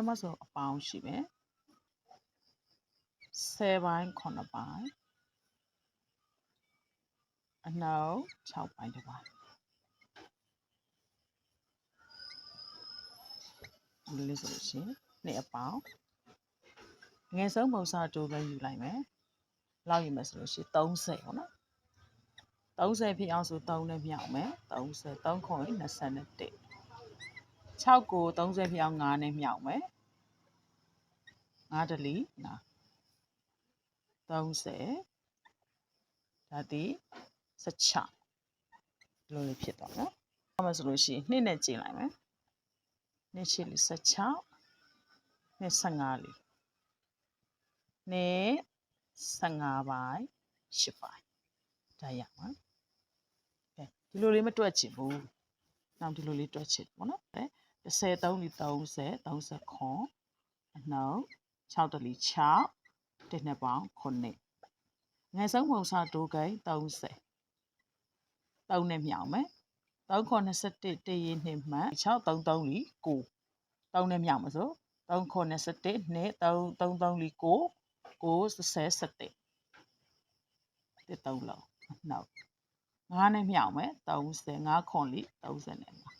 အဲ့မှာဆိုအပေါင်းရှိမယ်10ပိုင်း9ပိုင်းအနှောက်6ပိုင်းတစ်ပိုင်းဒီလိုဆိုလို့ရှိရင်နှစ်အပေါင်းငယ်ဆုံးပုံစံတိုးပဲယူလိုက်မယ်လောက်ယူမယ်ဆိုလို့ရှိရင်30ပေါ့နော်30ဖြစ်အောင်ဆို3နဲ့မြောက်မယ်30 3ခွန်21 6ကို30ဖြစ်အောင်9နဲ့မြောက်မယ် 9တလီနာ30ဒါဒီ16ဒီလိုလေးဖြစ်သွားနော်။အဲ့မှာဆိုလို့ရှိရင်နှစ်နဲ့ကျင်လိုက်မယ်။နှစ်ရှိလီ16နှစ်15လီနှစ်15ပိုင်း10ပိုင်းဒါရမှာ။ကဲဒီလိုလေးမတွက်ချင်ဘူး။နောက်ဒီလိုလေးတွက်ချင်ပေါ့နော်။အဲ30 3လီ30 30ခွန်အနှုတ် 6တလီ6တစ်နှစ်ပေါင်း9ငယ်ဆုံးပုံစာတိုးကိန်း30 3နဲ့မြောက်မယ်3ခွန်21တည်ရင်နှစ်မှန်6 3 3လီ9 3နဲ့မြောက်မှာဆို3ခွန်21နဲ့3 3 3လီ9 9 30 17တစ်3လုံးနောက်9နဲ့မြောက်မယ်30 5ခွန်လီ30နဲ့မှာ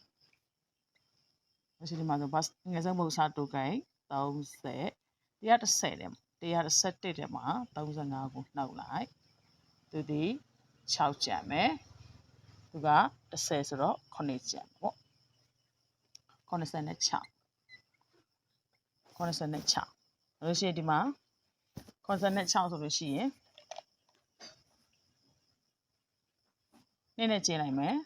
မရှိဒီမှာဆိုဘတ်ငယ်ဆုံးပုံစာတိုးကိန်း30 130တဲ့117တဲ့မှာ35ကိုနှုတ်လိုက်သူဒီ6ကျန်မယ်သူက30ဆိုတော့9ကျန်ပေါ့96 96လို့ရှိရင်ဒီမှာ96ဆိုလို့ရှိရင်နည်းနည်းကျင်းလိုက်မယ်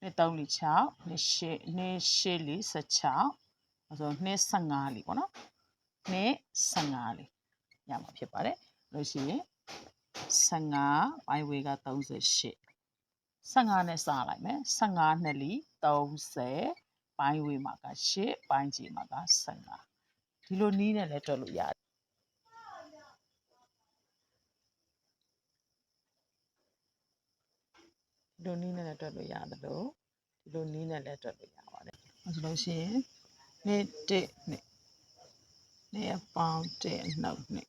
နှစ်3လီ6နှစ်8နှစ်8လီ16အဲဆိုနှစ်15လီပေါ့နော် နဲ့15လေးရမှာဖြစ်ပါတယ်လို့ရှိရင်15ဘိုင်ဝေက38 15နဲ့စလိုက်မယ်15နဲ့လီ30ဘိုင်ဝေမှာက8ဘိုင်ဂျီမှာက15ဒီလိုနီးနဲ့လည်းတွက်လို့ရတယ်လိုနီးနဲ့လည်းတွက်လို့ရတယ်လို့ဒီလိုနီးနဲ့လည်းတွက်လို့ရပါတယ်။အဲဆိုလို့ရှိရင်1 1 2 လက်အပေါင်းတဲ့အနှုတ်နဲ့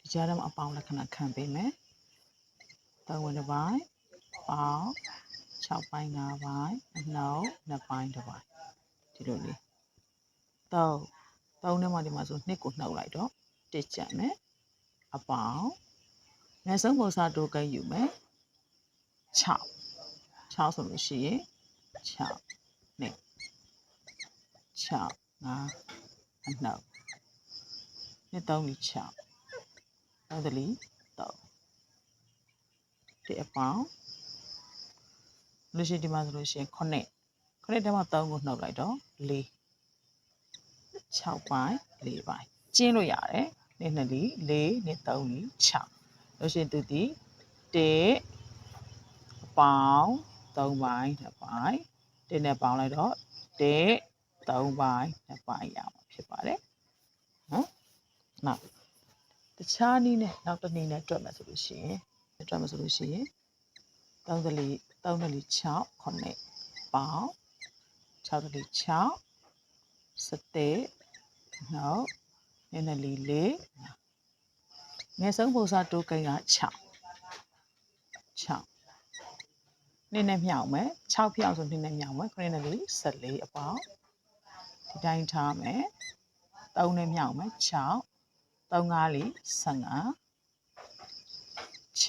ဒီကြားထဲမှာအပေါင်းလက္ခဏာခံပေးမယ်။တောင်းဝင်တစ်ပိုင်းပေါင်း6ပိုင်း5ပိုင်းအနှုတ်2ပိုင်း2ပိုင်းဒီလိုလေးတောင်းတောင်းထဲမှာဒီမှာဆိုနှစ်ကိုနှုတ်လိုက်တော့တစ်ချက်မယ်အပေါင်းငယ်ဆုံးပုံစံတိုးကဲယူမယ်6 6ဆိုလို့ရှိရင်6 2 6 5အနှုတ် နှစ်3လီ6နောက်တလီ3ဒီအပေါင်းလို့ရှိရင်ဒီမှာဆိုလို့ရှိရင်9 9ထဲမှာ3ကိုနှုတ်လိုက်တော့4 6ပိုင်း4ပိုင်းကျင်းလို့ရတယ်နှစ်နှစ်လီ4နှစ်3လီ6လို့ရှိရင်သူဒီ1အပေါင်း3ပိုင်း2ပိုင်း1နဲ့ပေါင်းလိုက်တော့1 3ပိုင်း2ပိုင်းရမှာဖြစ်ပါတယ်နော် နောက်တခြားနည်းနဲ့နောက်တစ်နည်းနဲ့တွက်မယ်ဆိုလို့ရှိရင်တွက်မယ်ဆိုလို့ရှိရင်3ကလေး3ကလေး6ခုနှစ်ပေါင်း6ကလေး6စတဲ့နောက်နည်းနည်းလေးလေးငယ်ဆုံးပုံစံတိုးကိန်းက6 6နည်းနဲ့မြောက်မယ်6ဖြောင်းဆိုနည်းနဲ့မြောက်မယ်ခရင်းနဲ့လေး14အပေါင်းဒီတိုင်းထားမယ်3နဲ့မြောက်မယ်6 3 5လေး15 6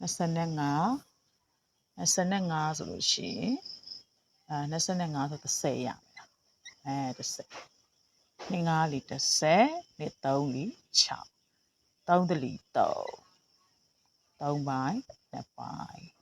25 25ဆိုလို့ရှိရင်အဲ25ဆို30ရမယ်အဲ30နှစ်5လီ30နှစ်3လီ6 3တလီ3 3ပိုင်း2ပိုင်း